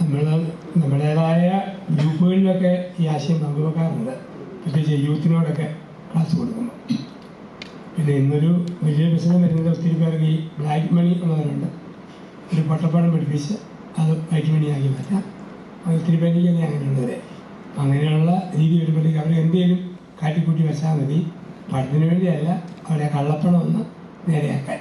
നമ്മൾ നമ്മുടേതായ ഗ്രൂപ്പുകളിലൊക്കെ ഈ ആശയം പങ്കുവെക്കാറുണ്ട്. പ്രത്യേകിച്ച് യൂത്തിനോടൊക്കെ ക്ലാസ് കൊടുക്കുമ്പോൾ പിന്നെ ഇന്നൊരു വലിയ പ്രശ്നം വരുന്നത് ഒത്തിരി പേർക്ക് ഈ ബ്ലാക്ക് മണി ഉള്ളവരുണ്ട്. ഒരു പൊട്ടപ്പാടം പഠിപ്പിച്ച് അത് വൈറ്റ് മണിയാക്കി മാറ്റാം. അത് ഒത്തിരി പേർക്ക് അങ്ങനെയുള്ളവരെ. അപ്പം അങ്ങനെയുള്ള രീതി വരുമ്പോഴത്തേക്ക് അവർ എന്തെങ്കിലും കാട്ടിക്കൂട്ടി വെച്ചാൽ മതി. പഠനത്തിന് വേണ്ടിയല്ല അവരെ കള്ളപ്പണം ഒന്ന് നേരെയാക്കാൻ.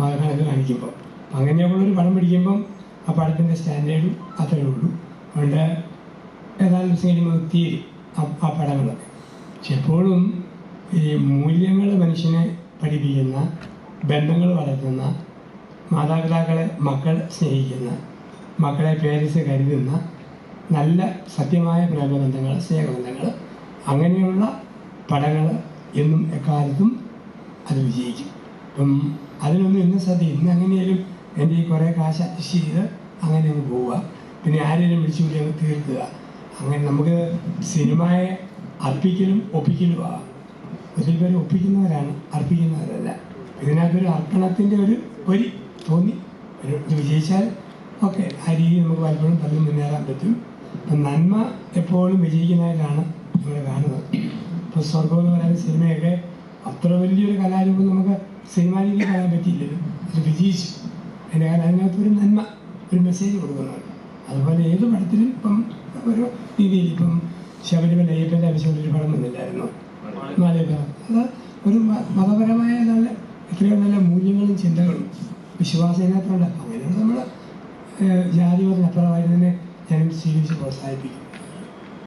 കണക്ക് കാണിക്കുമ്പോൾ അങ്ങനെയുള്ളൊരു പണം പിടിക്കുമ്പം ആ പടത്തിന്റെ സ്റ്റാൻഡേർഡും അത്രയേ ഉള്ളൂ. അതുകൊണ്ട് ഏതായാലും സിനിമ തീരും ആ പടങ്ങളൊക്കെ എപ്പോഴും ഈ മൂല്യങ്ങൾ മനുഷ്യനെ പഠിപ്പിക്കുന്ന ബന്ധങ്ങൾ വളർത്തുന്ന മാതാപിതാക്കളെ മക്കൾ സ്നേഹിക്കുന്ന മക്കളെ പേരൻസ് കരുതുന്ന നല്ല സത്യമായ പ്രേമബന്ധങ്ങൾ സ്നേഹബന്ധങ്ങൾ അങ്ങനെയുള്ള പടങ്ങൾ എന്നും എക്കാലത്തും അത് വിജയിക്കും. അപ്പം അതിനൊന്നും ഇന്ന് സദ്യ ഇന്ന് അങ്ങനെയാലും എന്റെ ഈ കുറേ കാശ് ചെയ്ത് അങ്ങനെ അങ്ങ് പോവുക. പിന്നെ ആരെങ്കിലും വിളിച്ചുകൂടി അങ്ങ് തീർക്കുക. അങ്ങനെ നമുക്ക് സിനിമയെ അർപ്പിക്കലും ഒപ്പിക്കലും ആവാം ഒത്തിരി പേര് ഒപ്പിക്കുന്നവരാണ്. അർപ്പിക്കുന്നവരല്ല. ഇതിനകത്തൊരു അർപ്പണത്തിന്റെ ഒരു വരി തോന്നി. ഒരു വിജയിച്ചാൽ ഓക്കെ. ആ രീതിയിൽ നമുക്ക് പലപ്പോഴും പലതും മുന്നേറാൻ പറ്റും. അപ്പം നന്മ എപ്പോഴും വിജയിക്കുന്നതായിട്ടാണ് നമ്മൾ കാണുന്നത്. ഇപ്പോൾ സ്വർഗം എന്ന് പറയുന്ന സിനിമയൊക്കെ അത്ര വലിയൊരു കലാരൂപം നമുക്ക് സിനിമാ രീതിയിൽ കാണാൻ പറ്റിയില്ലല്ലോ. അത് വിജയിച്ചു. കാരണം അതിനകത്തൊരു നന്മ. ഒരു മെസ്സേജ് കൊടുക്കുന്നത് അതുപോലെ ഏത് പടത്തിലും ഇപ്പം ഒരു രീതിയിൽ ഇപ്പം ശബരിമല അയ്യപ്പന്റെ ആവശ്യമുള്ള ഒരു പടം വന്നില്ലായിരുന്നു. മാലയപ്പുറം അത് ഒരു മതപരമായ നല്ല എത്രയോ നല്ല മൂല്യങ്ങളും ചിന്തകളും വിശ്വാസത്തിനകത്തുണ്ട് അങ്ങനെയാണ് നമ്മൾ ജാതി മതത്തിനപ്പുറമായിരുന്നതിനെ ജനം സ്വീകരിച്ച് പ്രോത്സാഹിപ്പിക്കും